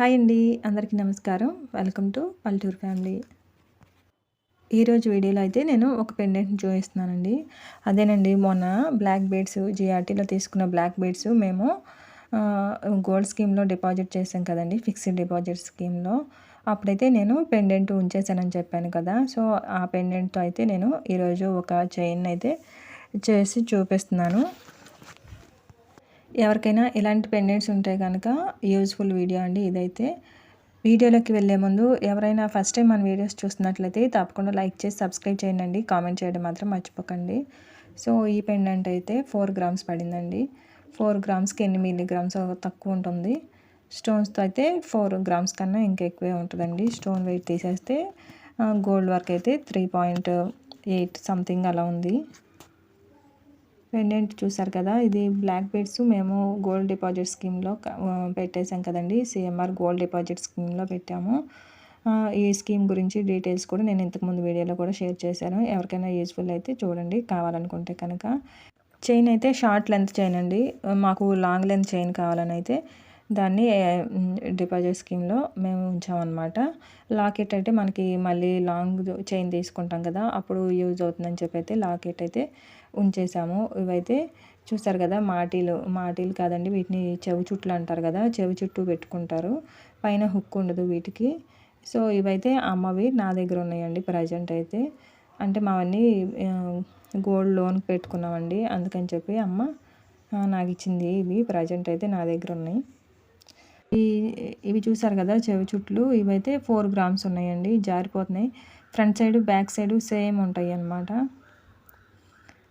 Hi అండి అందరికీ నమస్కారం. వెల్కమ్ టు పల్లెటూరు ఫ్యామిలీ ఈరోజు వీడియోలో అయితే నేను ఒక పెండెంట్ని చూపిస్తున్నానండి. అదేనండి మొన్న బ్లాక్ బీడ్స్ జిఆర్టీలో తీసుకున్న బ్లాక్ బీడ్స్ మేము గోల్డ్ స్కీమ్లో డిపాజిట్ చేసాం కదండి ఫిక్స్డ్ డిపాజిట్ స్కీమ్లో అప్పుడైతే నేను పెండెంట్ ఉంచేసానని చెప్పాను కదా. సో ఆ పెండెంట్తో అయితే నేను ఈరోజు ఒక చైన్ అయితే చేసి చూపిస్తున్నాను. ఎవరికైనా ఇలాంటి పెండెంట్స్ ఉంటే కనుక యూజ్ఫుల్ వీడియో అండి ఇదైతే. వీడియోలోకి వెళ్ళే ముందు ఎవరైనా ఫస్ట్ టైం మన వీడియోస్ చూస్తున్నట్లయితే తప్పకుండా లైక్ చేసి సబ్స్క్రైబ్ చేయండి కామెంట్ చేయడం మాత్రం మర్చిపోకండి. సో ఈ పెండెంట్ అయితే ఫోర్ గ్రామ్స్ పడిందండి. ఫోర్ గ్రామ్స్కి ఎన్ని మిల్లీగ్రామ్స్ తక్కువ ఉంటుంది. స్టోన్స్తో అయితే ఫోర్ గ్రామ్స్ కన్నా ఇంకా ఎక్కువే ఉంటుందండి. స్టోన్ వెయిట్ తీసేస్తే గోల్డ్ వర్క్ అయితే త్రీ పాయింట్ ఎయిట్ సంథింగ్ అలా ఉంది. పెండెంట్ చూసారు కదా ఇది బ్లాక్ బెడ్స్. మేము గోల్డ్ డిపాజిట్ స్కీమ్లో పెట్టేశాం కదండి. సిఎంఆర్ గోల్డ్ డిపాజిట్ స్కీమ్లో పెట్టాము. ఈ స్కీమ్ గురించి డీటెయిల్స్ కూడా నేను ఇంతకుముందు వీడియోలో కూడా షేర్ చేశాను. ఎవరికైనా యూజ్ఫుల్ అయితే చూడండి కావాలనుకుంటే కనుక. చైన్ అయితే షార్ట్ లెంత్ చైన్ అండి. మాకు లాంగ్ లెంత్ చైన్ కావాలని అయితే దాన్ని డిపాజిట్ స్కీమ్లో మేము ఉంచామన్నమాట. లాకెట్ అయితే మనకి మళ్ళీ లాంగ్ చైన్ తీసుకుంటాం కదా అప్పుడు యూజ్ అవుతుందని చెప్పి అయితే లాకెట్ అయితే ఉంచేసాము. ఇవైతే చూస్తారు కదా మాటీలు మాటీలు కాదండి వీటిని చెవి చుట్లు అంటారు కదా చెవి చుట్టూ పెట్టుకుంటారు. పైన హుక్ ఉండదు వీటికి. సో ఇవైతే అమ్మవి నా దగ్గర ఉన్నాయండి ప్రజెంట్ అయితే. అంటే మావన్నీ గోల్డ్ లోన్ పెట్టుకున్నామండి అందుకని చెప్పి అమ్మ నాకు ఇచ్చింది ఇవి ప్రజెంట్ అయితే నా దగ్గర ఉన్నాయి. ఈ ఇవి చూసారు కదా చెవి చుట్లు ఇవైతే ఫోర్ గ్రామ్స్ ఉన్నాయండి. జారిపోతున్నాయి. Front side back side same ఉంటాయి అన్నమాట.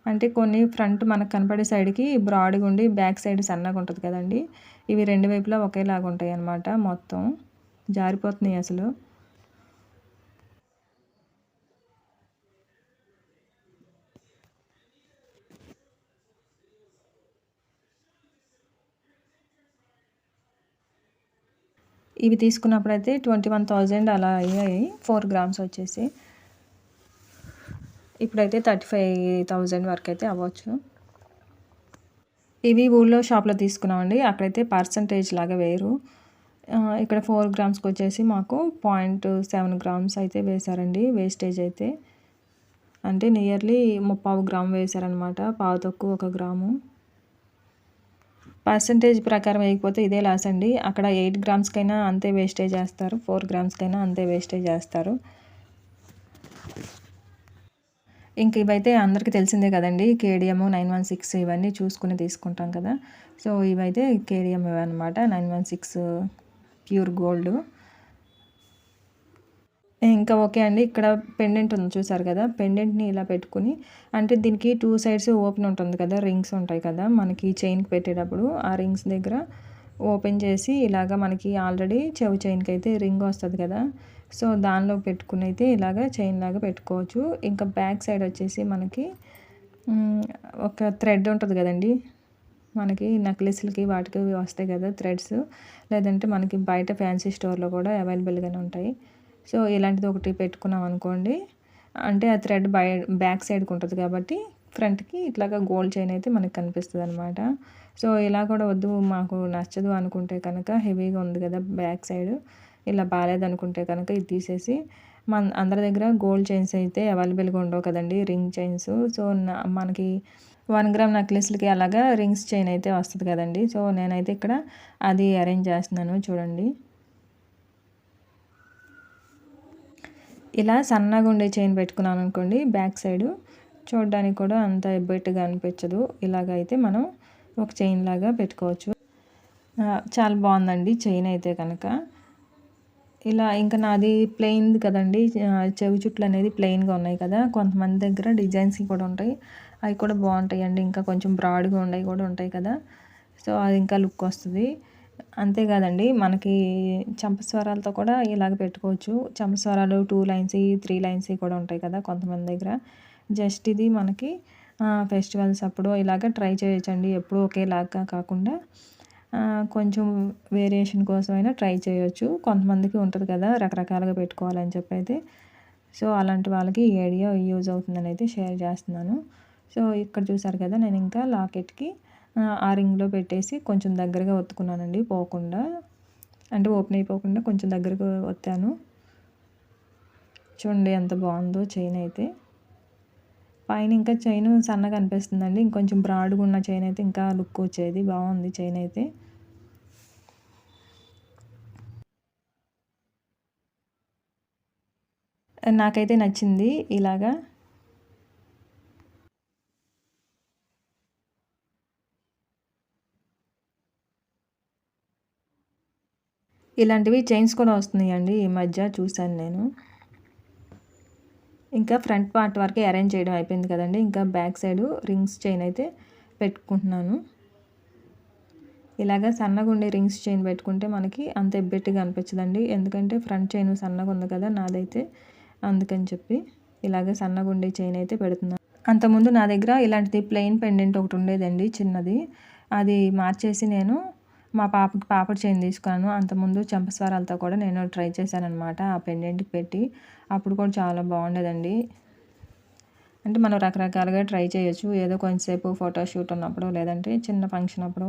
అంటే కొన్ని ఫ్రంట్ మనకు కనపడే సైడ్కి బ్రాడ్గా ఉండి బ్యాక్ సైడ్ సన్నగా ఉంటుంది కదండి. ఇవి రెండు వైపులా ఒకేలాగా ఉంటాయి అన్నమాట మొత్తం. జారిపోతున్నాయి అసలు. ఇవి తీసుకున్నప్పుడైతే ట్వంటీ వన్ థౌజండ్ అలా అయ్యాయి. ఫోర్ గ్రామ్స్ వచ్చేసి. ఇప్పుడైతే థర్టీ ఫైవ్ థౌజండ్ వరకు అయితే అవ్వచ్చు. ఇవి ఊళ్ళో షాప్లో తీసుకున్నామండి. అక్కడైతే పర్సంటేజ్ లాగా వేరు. ఇక్కడ ఫోర్ గ్రామ్స్కి వచ్చేసి మాకు పాయింట్ సెవెన్ గ్రామ్స్ అయితే వేశారండి. వేస్టేజ్ అయితే. అంటే నియర్లీ ముప్పావు గ్రామ్ వేశారనమాట పావు తక్కువ ఒక గ్రాము. పర్సంటేజ్ ప్రకారం వేయకపోతే ఇదే లాస్ అండి. అక్కడ ఎయిట్ గ్రామ్స్కైనా అంతే వేస్టేజ్ చేస్తారు. ఫోర్ గ్రామ్స్కైనా అంతే వేస్టేజ్ చేస్తారు. ఇంక ఇవైతే అందరికీ తెలిసిందే కదండి. కేడిఎం నైన్ వన్ సిక్స్ ఇవన్నీ చూసుకుని తీసుకుంటాం కదా. సో ఇవైతే కేడిఎం ఇవన్నమాట. Nine one six pure gold. ఇంకా ఓకే అండి. ఇక్కడ పెండెంట్ ఉంది చూసారు కదా? పెండెంట్ని ఇలా పెట్టుకుని అంటే దీనికి టూ సైడ్స్ ఓపెన్ ఉంటుంది కదా? రింగ్స్ ఉంటాయి కదా? మనకి చైన్కి పెట్టేటప్పుడు ఆ రింగ్స్ దగ్గర ఓపెన్ చేసి ఇలాగ మనకి ఆల్రెడీ చెవు చైన్కి అయితే రింగ్ వస్తుంది కదా? సో దానిలో పెట్టుకుని అయితే ఇలాగ చైన్ లాగా పెట్టుకోవచ్చు. ఇంకా బ్యాక్ సైడ్ వచ్చేసి మనకి ఒక థ్రెడ్ ఉంటుంది కదండి? మనకి నెక్లెస్లకి వాటికి వస్తాయి కదా థ్రెడ్స్ లేదంటే మనకి బయట ఫ్యాన్సీ స్టోర్లో కూడా అవైలబుల్గానే ఉంటాయి. సో ఇలాంటిది ఒకటి పెట్టుకున్నాం అనుకోండి. అంటే ఆ థ్రెడ్ బై బ్యాక్ సైడ్కి ఉంటుంది కాబట్టి ఫ్రంట్కి ఇట్లాగా గోల్డ్ చైన్ అయితే మనకి కనిపిస్తుంది అనమాట సో ఇలా కూడా వద్దు మాకు నచ్చదు అనుకుంటే కనుక హెవీగా ఉంది కదా బ్యాక్ సైడ్. ఇలా బాగాలేదనుకుంటే కనుక ఇది తీసేసి మన అందరి దగ్గర గోల్డ్ చైన్స్ అయితే అవైలబుల్గా ఉండవు కదండి రింగ్ చైన్స్. సో మనకి వన్ గ్రామ్ నెక్లెస్లకి అలాగా రింగ్స్ చైన్ అయితే వస్తుంది కదండి. సో నేనైతే ఇక్కడ అది అరేంజ్ చేస్తున్నాను చూడండి. ఇలా సన్నగా ఉండే చైన్ పెట్టుకున్నాను అనుకోండి బ్యాక్ సైడ్. చూడడానికి కూడా అంత ఎబ్బెట్టుగా అనిపించదు. ఇలాగైతే మనం ఒక చైన్ లాగా పెట్టుకోవచ్చు. చాలా బాగుందండి చైన్ అయితే కనుక. ఇలా ఇంకా నాది ప్లెయిన్ కదండి చెవి చుట్లు అనేది ప్లెయిన్గా ఉన్నాయి కదా. కొంతమంది దగ్గర డిజైన్స్ కూడా ఉంటాయి. అవి కూడా బాగుంటాయి అండి ఇంకా కొంచెం బ్రాడ్గా ఉన్నాయి కూడా ఉంటాయి కదా. సో అది ఇంకా లుక్ వస్తుంది. అంతేకాదండి మనకి చంపస్వరాలతో కూడా ఇలాగ పెట్టుకోవచ్చు. చంపస్వరాలు టూ లైన్స్ త్రీ లైన్స్ కూడా ఉంటాయి కదా కొంతమంది దగ్గర. జస్ట్ ఇది మనకి ఫెస్టివల్స్ అప్పుడు ఇలాగ ట్రై చేయొచ్చండి. ఎప్పుడు ఒకేలాగా కాకుండా కొంచెం వేరియేషన్ కోసమైనా ట్రై చేయొచ్చు. కొంతమందికి ఉంటుంది కదా రకరకాలుగా పెట్టుకోవాలని చెప్పి అయితే సో అలాంటి వాళ్ళకి ఈ ఐడియా యూజ్ అవుతుందని అయితే షేర్ చేస్తున్నాను. సో ఇక్కడ చూసారు కదా నేను ఇంకా లాకెట్కి ఆ రింగ్లో పెట్టేసి కొంచెం దగ్గరగా ఒత్తుకున్నానండి పోకుండా. అంటే ఓపెన్ అయిపోకుండా కొంచెం దగ్గరకు ఒత్తాను. చూడండి ఎంత బాగుందో చైన్ అయితే. పైన ఇంకా చైన్ సన్నగా అనిపిస్తుందండి ఇంకొంచెం బ్రాడ్గా ఉన్న చైన్ అయితే ఇంకా లుక్ వచ్చేది బాగుంది చైన్ అయితే. నాకైతే నచ్చింది ఇలాగా. ఇలాంటివి చైన్స్ కూడా వస్తున్నాయండి ఈ మధ్య చూశాను నేను. ఇంకా ఫ్రంట్ పార్ట్ వరకే అరేంజ్ చేయడం అయిపోయింది కదండి. ఇంకా బ్యాక్ సైడ్ రింగ్స్ చైన్ అయితే పెట్టుకుంటున్నాను. ఇలాగ సన్నగా ఉండే రింగ్స్ చైన్ పెట్టుకుంటే మనకి అంత ఎబ్బెట్టుగా అనిపించదండి. ఎందుకంటే ఫ్రంట్ చైన్ సన్నగా ఉంది కదా నాదైతే. అందుకని చెప్పి ఇలాగ సన్నగా ఉండే చైన్ అయితే పెడుతున్నాను అంతకుముందు నా దగ్గర ఇలాంటిది ప్లెయిన్ పెండెంట్ ఒకటి ఉండేదండి చిన్నది. అది మార్చేసి నేను మా పాపకి పాపడి చైన్ తీసుకున్నాను. అంతకుముందు చంపస్వరాలతో కూడా నేను ట్రై చేశాను అనమాట ఆ పెండెంట్కి పెట్టి. అప్పుడు కూడా చాలా బాగుండేదండి. అంటే మనం రకరకాలుగా ట్రై చేయొచ్చు. ఏదో కొంచెంసేపు ఫోటోషూట్ ఉన్నప్పుడు లేదంటే చిన్న ఫంక్షన్ అప్పుడు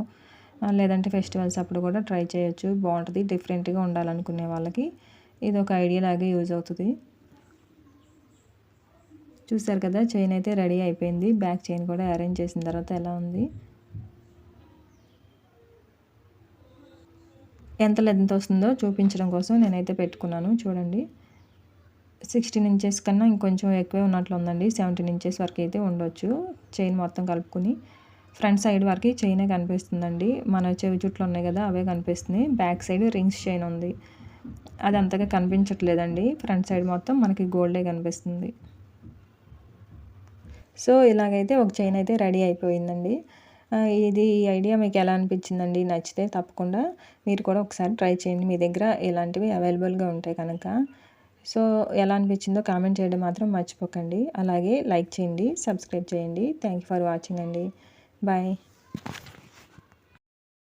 లేదంటే ఫెస్టివల్స్ అప్పుడు కూడా ట్రై చేయొచ్చు. బాగుంటుంది. డిఫరెంట్గా ఉండాలనుకునే వాళ్ళకి ఇది ఒక ఐడియా లాగే యూజ్ అవుతుంది. చూసారు కదా చైన్ అయితే రెడీ అయిపోయింది. బ్యాక్ చైన్ కూడా అరేంజ్ చేసిన తర్వాత ఎలా ఉంది? ఎంత లెంత్ వస్తుందో చూపించడం కోసం నేనైతే పెట్టుకున్నాను చూడండి. సిక్స్టీన్ ఇంచెస్ కన్నా ఇంకొంచెం ఎక్కువే ఉన్నట్లు ఉందండి. సెవెంటీన్ ఇంచెస్ వరకు అయితే ఉండొచ్చు చైన్ మొత్తం కలుపుకొని. ఫ్రంట్ సైడ్ వరకు చైనే కనిపిస్తుందండి. మన చెవి జుట్లు ఉన్నాయి కదా అవే కనిపిస్తుంది బ్యాక్ సైడ్ రింగ్స్ చైన్ ఉంది. అది అంతగా కనిపించట్లేదండి. ఫ్రంట్ సైడ్ మొత్తం మనకి గోల్డే కనిపిస్తుంది. సో ఇలాగైతే ఒక చైన్ అయితే రెడీ అయిపోయిందండి. ఇది ఈ ఐడియా మీకు ఎలా అనిపించిందండి? నచ్చితే తప్పకుండా మీరు కూడా ఒకసారి ట్రై చేయండి. మీ దగ్గర ఇలాంటివి అవైలబుల్గా ఉంటాయి కనుక. సో ఎలా అనిపించిందో కామెంట్ చేయడం మాత్రం మర్చిపోకండి. అలాగే లైక్ చేయండి సబ్స్క్రైబ్ చేయండి. థ్యాంక్ ఫర్ వాచింగ్ అండి. బాయ్.